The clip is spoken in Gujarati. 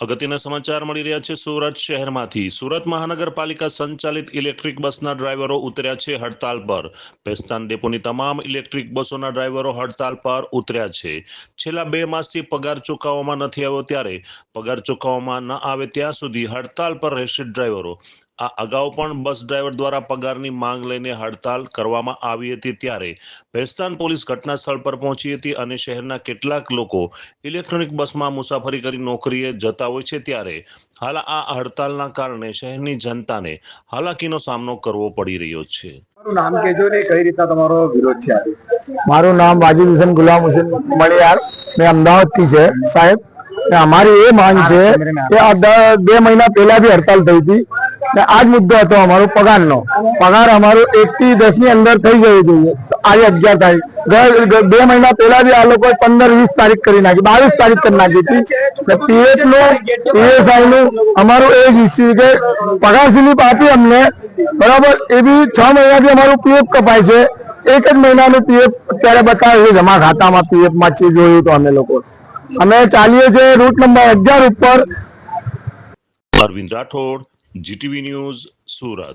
અગત્યના સમાચાર મળી રહ્યા છે સુરત શહેરમાંથી. સુરત મહાનગરપાલિકા સંચાલિત ઇલેક્ટ્રિક બસના ડ્રાઈવરો ઉતર્યા છે હડતાલ પર. પેસ્તાન ડેપોની તમામ ઇલેક્ટ્રિક બસોના ડ્રાઈવરો હડતાલ પર ઉતર્યા છે. છેલ્લા બે માસથી પગાર ચૂકવવામાં નથી આવ્યો ત્યારે. પગાર ચૂકવવામાં ન આવે ત્યાં સુધી હડતાલ પર રહેશે ડ્રાઈવરો. આ અગાઉ પણ બસ ડ્રાઈવર દ્વારા પગારની માંગ લઈને હડતાલ કરવામાં આવી હતી ત્યારે ભેસ્તાન પોલીસ ઘટના સ્થળ પર પહોંચી હતી અને શહેરના કેટલાક લોકો ઇલેક્ટ્રોનિક બસમાં મુસાફરી કરી નોકરીએ જતા હોય છે ત્યારે હાલ આ હડતાલના કારણે શહેરની જનતાને હાલાકીનો સામનો કરવો પડી રહ્યો છે. નામ કહેજો ને કઈ રીતના તમારો વિરોધ છે મારું નામ વાજીદ હુસેન ગુલામ હુસેન મણિયાર મેં અમદાવાદથી છે સાહેબ. અમારી એ માંગ છે કે બે મહિના પહેલા બી હડતાલ થઈ હતી. આ જ મુદ્દો હતો અમારો પગારનો. પગાર અમારો એક થી દસની અંદર થઈ જવો જોઈએ આજે અગિયાર તારીખ. બે મહિના પહેલા બી આ લોકો પંદર વીસ તારીખ કરી નાખી, બાવીસ તારીખ કરી નાખી હતી. પીએફનું પીએસઆઈ નું અમારું એ જ ઇસ્યુ કે પગાર સ્લીપ આપી અમને. બરાબર? એ બી છ મહિનાથી અમારું પીએફ કપાય છે. એક જ મહિનાનું પીએફ અત્યારે બતાવે છે. જમા ખાતામાં પીએફમાં છે જોયું તો અમે લોકો. અમે ચાલીએ છીએ રૂટ નંબર અગિયાર ઉપર. Arvind Rathod GTV news Surat.